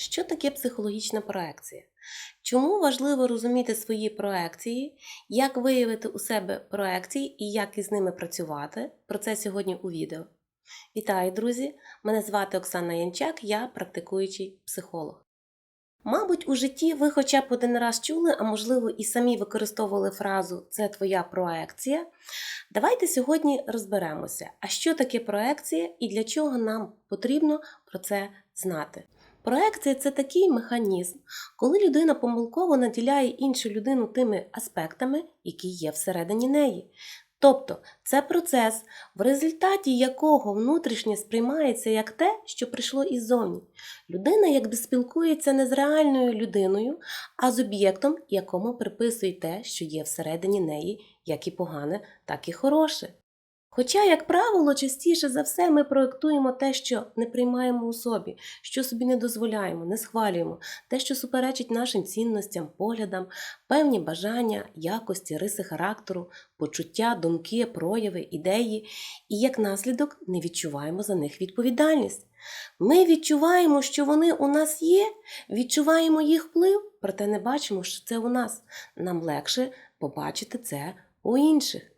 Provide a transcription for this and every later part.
Що таке психологічна проекція? Чому важливо розуміти свої проекції, як виявити у себе проекції і як із ними працювати? Про це сьогодні у відео. Вітаю, друзі! Мене звати Оксана Янчак, я практикуючий психолог. Мабуть, у житті ви хоча б один раз чули, а можливо і самі використовували фразу Це твоя проекція. Давайте сьогодні розберемося, а що таке проекція і для чого нам потрібно про це знати. Проекція це такий механізм, коли людина помилково наділяє іншу людину тими аспектами, які є всередині неї. Тобто це процес, в результаті якого внутрішнє сприймається як те, що прийшло іззовні. Людина якби спілкується не з реальною людиною, а з об'єктом, якому приписує те, що є всередині неї, як і погане, так і хороше. Хоча, як правило, частіше за все ми проєктуємо те, що не приймаємо у собі, що собі не дозволяємо, не схвалюємо, те, що суперечить нашим цінностям, поглядам, певні бажання, якості, риси характеру, почуття, думки, прояви, ідеї, і як наслідок не відчуваємо за них відповідальність. Ми відчуваємо, що вони у нас є, відчуваємо їх вплив, проте не бачимо, що це у нас. Нам легше побачити це у інших.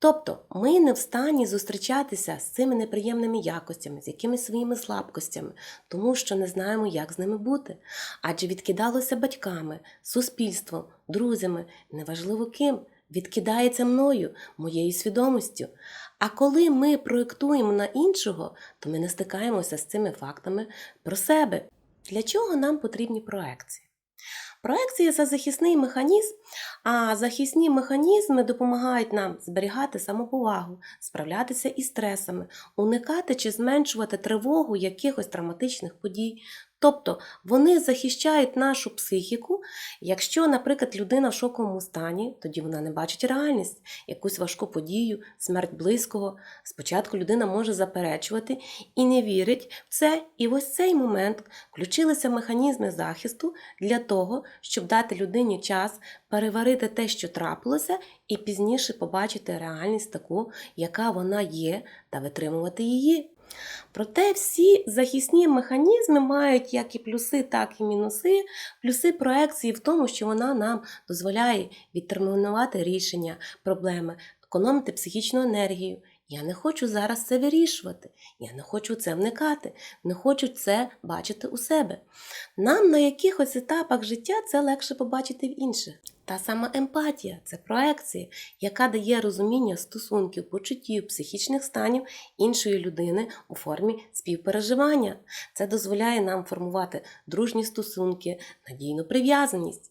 Тобто ми не в стані зустрічатися з цими неприємними якостями, з якимись своїми слабкостями, тому що не знаємо, як з ними бути. Адже відкидалося батьками, суспільством, друзями, неважливо ким, відкидається мною, моєю свідомістю. А коли ми проєктуємо на іншого, то ми не стикаємося з цими фактами про себе. Для чого нам потрібні проекції? Проекція це захисний механізм, а захисні механізми допомагають нам зберігати самоповагу, справлятися із стресами, уникати чи зменшувати тривогу якихось травматичних подій. Тобто вони захищають нашу психіку. Якщо, наприклад, людина в шоковому стані, тоді вона не бачить реальність, якусь важку подію, смерть близького. Спочатку людина може заперечувати і не вірить в це. І ось цей момент включилися механізми захисту для того, щоб дати людині час переварити те, що трапилося, і пізніше побачити реальність таку, яка вона є, та витримувати її. Проте всі захисні механізми мають як і плюси, так і мінуси. Плюси проекції в тому, що вона нам дозволяє відтермінувати рішення проблеми, економити психічну енергію. Я не хочу зараз це вирішувати, я не хочу це вникати, не хочу це бачити у себе. Нам на якихось етапах життя це легше побачити в інших. Та сама емпатія це проекція, яка дає розуміння стосунків, почуттів, психічних станів іншої людини у формі співпереживання. Це дозволяє нам формувати дружні стосунки, надійну прив'язаність.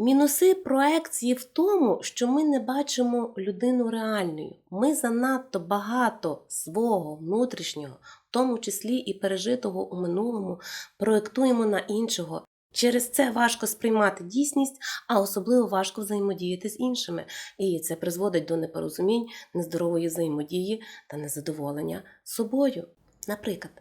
Мінуси проекції в тому, що ми не бачимо людину реальною. Ми занадто багато свого внутрішнього, в тому числі і пережитого у минулому, проєктуємо на іншого. Через це важко сприймати дійсність, а особливо важко взаємодіяти з іншими. І це призводить до непорозумінь, нездорової взаємодії та незадоволення собою. Наприклад,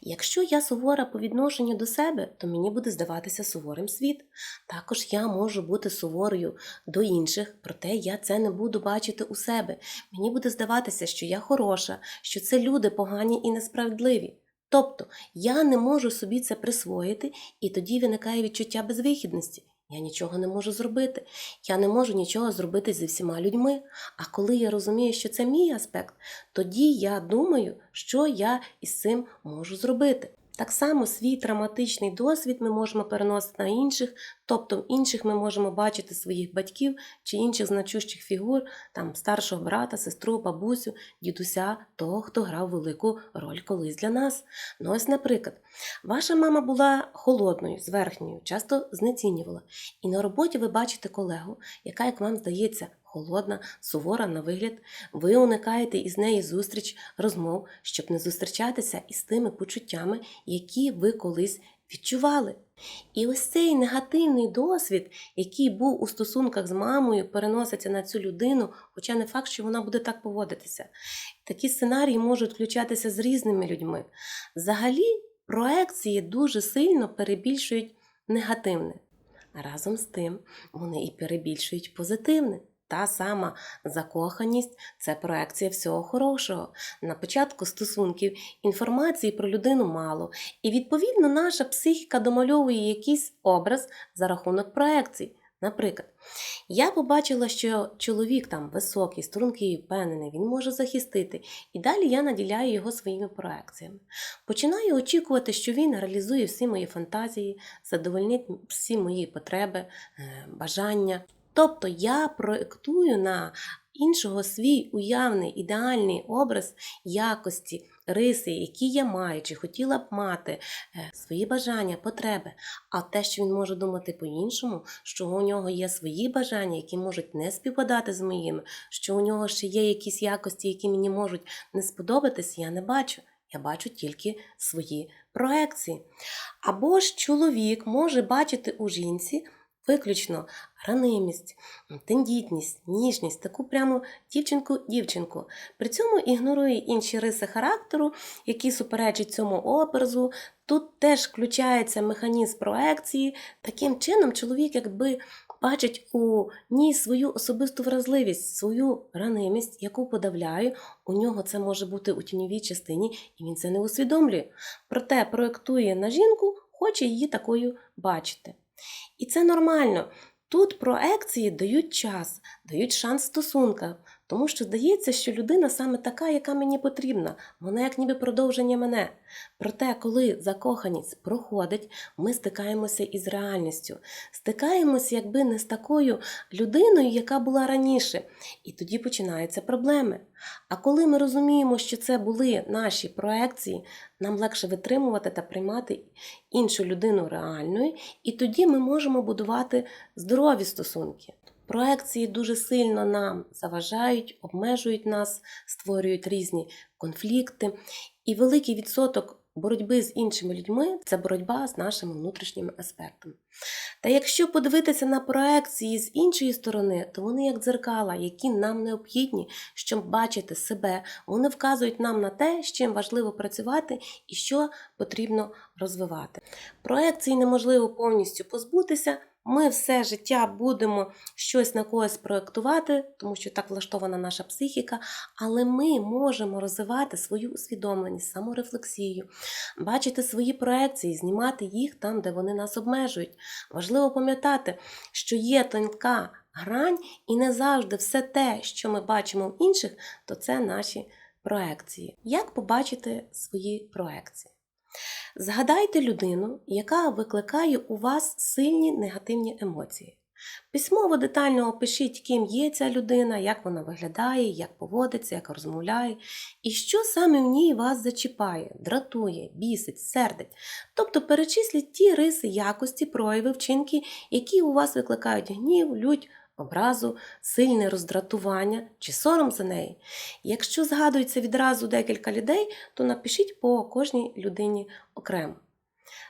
якщо я сувора по відношенню до себе, то мені буде здаватися суворим світ. Також я можу бути суворою до інших, проте я це не буду бачити у себе. Мені буде здаватися, що я хороша, що це люди погані і несправедливі. Тобто я не можу собі це присвоїти, і тоді виникає відчуття безвихідності. Я нічого не можу зробити. Я не можу нічого зробити зі всіма людьми. А коли я розумію, що це мій аспект, тоді я думаю, що я із цим можу зробити. Так само свій травматичний досвід ми можемо переносити на інших, тобто в інших ми можемо бачити своїх батьків чи інших значущих фігур, там старшого брата, сестру, бабусю, дідуся, того, хто грав велику роль колись для нас. Ну ось, наприклад, ваша мама була холодною, зверхньою, часто знецінювала. І на роботі ви бачите колегу, яка, як вам здається, холодна, сувора на вигляд, ви уникаєте із неї зустріч розмов, щоб не зустрічатися із тими почуттями, які ви колись відчували. І ось цей негативний досвід, який був у стосунках з мамою, переноситься на цю людину, хоча не факт, що вона буде так поводитися. Такі сценарії можуть включатися з різними людьми. Взагалі, проекції дуже сильно перебільшують негативне, а разом з тим вони і перебільшують позитивне. Та сама закоханість це проекція всього хорошого. На початку стосунків інформації про людину мало, і відповідно наша психіка домальовує якийсь образ за рахунок проекцій. Наприклад, я побачила, що чоловік там високий, стрункий, впевнений, він може захистити, і далі я наділяю його своїми проекціями. Починаю очікувати, що він реалізує всі мої фантазії, задовольнить всі мої потреби, е, бажання. Тобто я проєктую на іншого свій уявний ідеальний образ якості, риси, які я маю, чи хотіла б мати, е, свої бажання, потреби. А те, що він може думати по-іншому, що у нього є свої бажання, які можуть не співпадати з моїми, що у нього ще є якісь якості, які мені можуть не сподобатись, я не бачу. Я бачу тільки свої проекції. Або ж чоловік може бачити у жінці виключно ранимість, тендітність, ніжність, таку прямо дівчинку-дівчинку. При цьому ігнорує інші риси характеру, які суперечать цьому образу. Тут теж включається механізм проекції. Таким чином, чоловік якби бачить у ній свою особисту вразливість, свою ранимість, яку подавляє. У нього це може бути у тіньовій частині, і він це не усвідомлює. Проте проектує на жінку, хоче її такою бачити. І це нормально. Тут проекції дають час, дають шанс стосункам, тому що здається, що людина саме така, яка мені потрібна, вона як ніби продовження мене. Проте, коли закоханість проходить, ми стикаємося із реальністю, стикаємося якби не з такою людиною, яка була раніше, і тоді починаються проблеми. А коли ми розуміємо, що це були наші проекції, нам легше витримувати та приймати іншу людину реальною, і тоді ми можемо будувати здорові стосунки. Проекції дуже сильно нам заважають, обмежують нас, створюють різні конфлікти. І великий відсоток боротьби з іншими людьми це боротьба з нашими внутрішніми аспектами. Та якщо подивитися на проекції з іншої сторони, то вони як дзеркала, які нам необхідні, щоб бачити себе, вони вказують нам на те, з чим важливо працювати і що потрібно розвивати. Проекції неможливо повністю позбутися. Ми все життя будемо щось на когось проєктувати, тому що так влаштована наша психіка, але ми можемо розвивати свою усвідомленість, саморефлексію, бачити свої проекції, знімати їх там, де вони нас обмежують. Важливо пам'ятати, що є тонка грань, і не завжди все те, що ми бачимо в інших, то це наші проекції. Як побачити свої проекції? Згадайте людину, яка викликає у вас сильні негативні емоції. Письмово детально опишіть, ким є ця людина, як вона виглядає, як поводиться, як розмовляє, і що саме в ній вас зачіпає, дратує, бісить, сердить. Тобто перечисліть ті риси якості, прояви, вчинки, які у вас викликають гнів, лють, образу, сильне роздратування чи сором за неї. Якщо згадується відразу декілька людей, то напишіть по кожній людині окремо.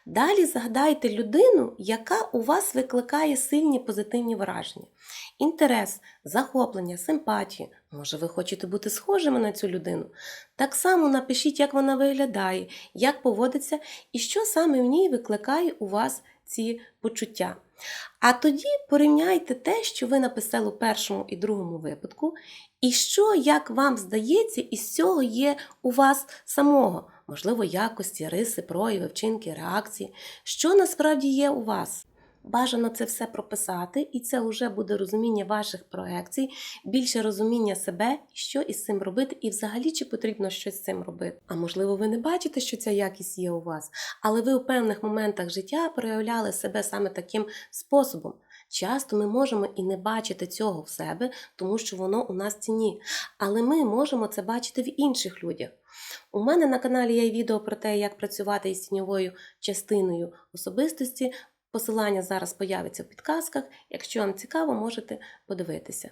Далі згадайте людину, яка у вас викликає сильні позитивні враження. Інтерес, захоплення, симпатію. Може, ви хочете бути схожими на цю людину. Так само напишіть, як вона виглядає, як поводиться і що саме в ній викликає у вас ці почуття. А тоді порівняйте те, що ви написали у першому і другому випадку, і що, як вам здається, із цього є у вас самого, можливо, якості, риси, прояви, вчинки, реакції, що насправді є у вас. Бажано це все прописати, і це вже буде розуміння ваших проекцій, більше розуміння себе, що із цим робити, і взагалі чи потрібно щось з цим робити. А можливо, ви не бачите, що ця якість є у вас, але ви у певних моментах життя проявляли себе саме таким способом. Часто ми можемо і не бачити цього в себе, тому що воно у нас в тіні. Але ми можемо це бачити в інших людях. У мене на каналі є відео про те, як працювати із тіньовою частиною особистості. Посилання зараз появиться в підказках. Якщо вам цікаво, можете подивитися.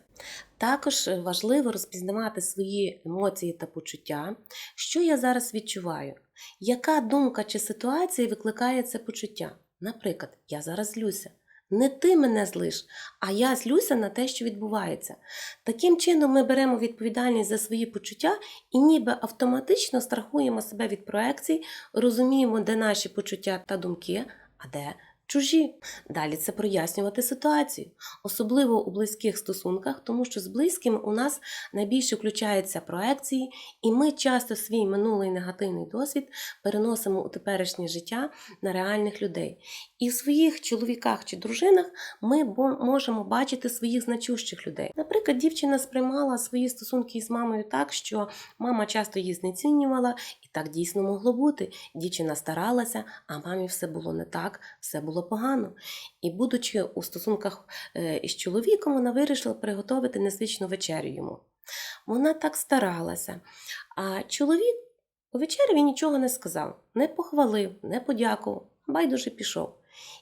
Також важливо розпізнавати свої емоції та почуття, що я зараз відчуваю, яка думка чи ситуація викликає це почуття. Наприклад, я зараз злюся. Не ти мене злиш, а я злюся на те, що відбувається. Таким чином, ми беремо відповідальність за свої почуття і ніби автоматично страхуємо себе від проекцій, розуміємо, де наші почуття та думки, а де чужі. Далі це прояснювати ситуацію, особливо у близьких стосунках, тому що з близькими у нас найбільше включаються проекції, і ми часто свій минулий негативний досвід переносимо у теперішнє життя на реальних людей. І в своїх чоловіках чи дружинах ми можемо бачити своїх значущих людей. Наприклад, дівчина сприймала свої стосунки із мамою так, що мама часто її знецінювала, і так дійсно могло бути. Дівчина старалася, а мамі все було не так, все було погано. І будучи у стосунках е, із чоловіком, вона вирішила приготувати незвичну вечерю йому. Вона так старалася. А чоловік у вечері він нічого не сказав, не похвалив, не подякував, байдуже пішов.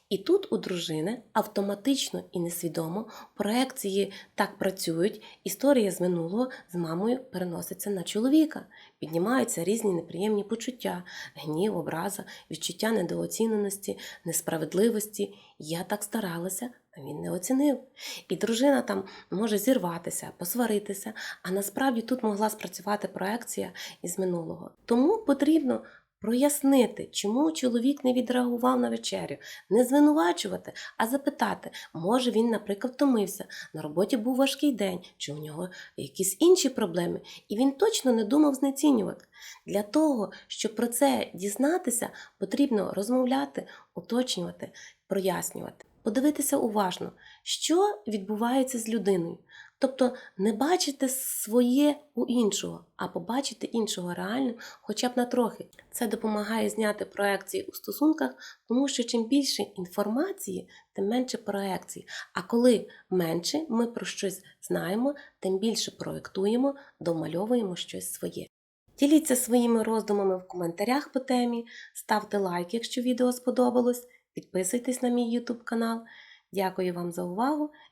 І тут у дружини автоматично і несвідомо проекції так працюють, історія з минулого з мамою переноситься на чоловіка, піднімаються різні неприємні почуття, гнів, образа, відчуття недооціненості, несправедливості. Я так старалася, а він не оцінив. І дружина там може зірватися, посваритися, а насправді тут могла спрацювати проекція із минулого. Тому потрібно прояснити, чому чоловік не відреагував на вечерю, не звинувачувати, а запитати, може він, наприклад, втомився, на роботі був важкий день, чи у нього якісь інші проблеми, і він точно не думав знецінювати. Для того, щоб про це дізнатися, потрібно розмовляти, уточнювати, прояснювати, подивитися уважно, що відбувається з людиною. Тобто не бачити своє у іншого, а побачити іншого реально, хоча б на трохи. Це допомагає зняти проекції у стосунках, тому що чим більше інформації, тим менше проекцій. А коли менше ми про щось знаємо, тим більше проектуємо, домальовуємо щось своє. Діліться своїми роздумами в коментарях по темі, ставте лайк, якщо відео сподобалось, підписуйтесь на мій YouTube канал. Дякую вам за увагу